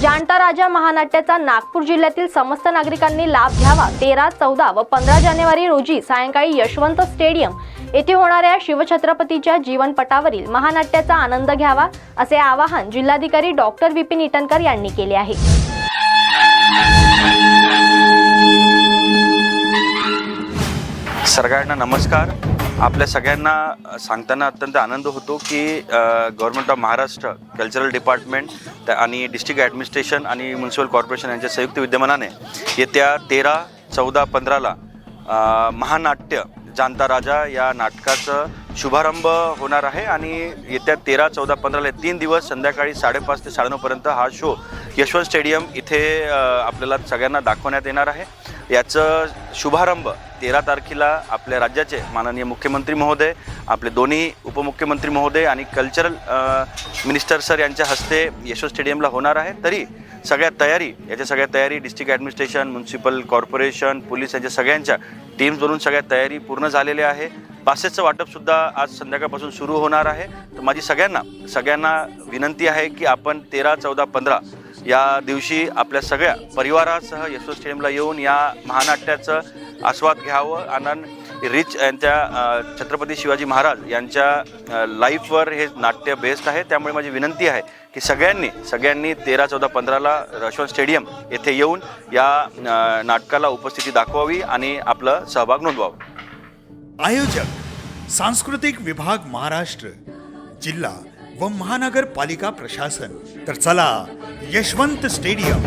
जाणता राजा महानाट्याचा नागपूर जिल्ह्यातील समस्त नागरिकांनी लाभ घ्यावा. तेरा चौदा व पंधरा जानेवारी रोजी सायंकाळी यशवंत स्टेडियम येथे होणाऱ्या शिवछत्रपतीच्या जीवनपटावरील महानाट्याचा आनंद घ्यावा असे आवाहन जिल्हाधिकारी डॉक्टर विपिन इटनकर यांनी केले आहे. सरकारना नमस्कार. आपल्या सगळ्यांना सांगताना अत्यंत आनंद होतो की government of Maharashtra cultural department आणि डिस्ट्रिक्ट ॲडमिनिस्ट्रेशन आणि म्युन्सिपल कॉर्पोरेशन यांच्या संयुक्त विद्यमानाने येत्या तेरा चौदा पंधराला महानाट्य जाणता राजा या नाटकाचं शुभारंभ होणार आहे आणि येत्या तेरा चौदा पंधराला तीन दिवस संध्याकाळी साडेपाच ते साडेनऊपर्यंत हा शो यशवंत स्टेडियम इथे आपल्याला सगळ्यांना दाखवण्यात येणार आहे. याचं शुभारंभ तेरा तारखेला आपल्या राज्याचे माननीय मुख्यमंत्री महोदय आपले दोन्ही उपमुख्यमंत्री महोदय आणि कल्चरल मिनिस्टर सर यांच्या हस्ते यशो स्टेडियमला होणार आहे. तरी सगळ्या तयारी याच्या सगळ्या तयारी district administration municipal corporation police यांच्या सगळ्यांच्या टीम्स सगळ्या तयारी पूर्ण झालेल्या आहे. पासेसचं वाटपसुद्धा आज संध्याकाळपासून सुरू होणार आहे. तर माझी सगळ्यांना सगळ्यांना विनंती आहे की आपण तेरा चौदा पंधरा या दिवशी आपल्या सगळ्या परिवारासह यशो स्टेडियमला येऊन या महानाट्याचं आस्वाद घ्यावं. आनंद रिच यांच्या छत्रपती शिवाजी महाराज यांच्या लाईफवर हे नाट्य बेस्ड आहे. त्यामुळे माझी विनंती आहे की सगळ्यांनी सगळ्यांनी तेरा चौदा पंधराला यशवंत स्टेडियम येथे येऊन या नाटकाला उपस्थिती दाखवावी आणि आपलं सहभाग नोंदवावं. आयोजक सांस्कृतिक विभाग महाराष्ट्र जिल्हा व महानगरपालिका प्रशासन. तर चला यशवंत स्टेडियम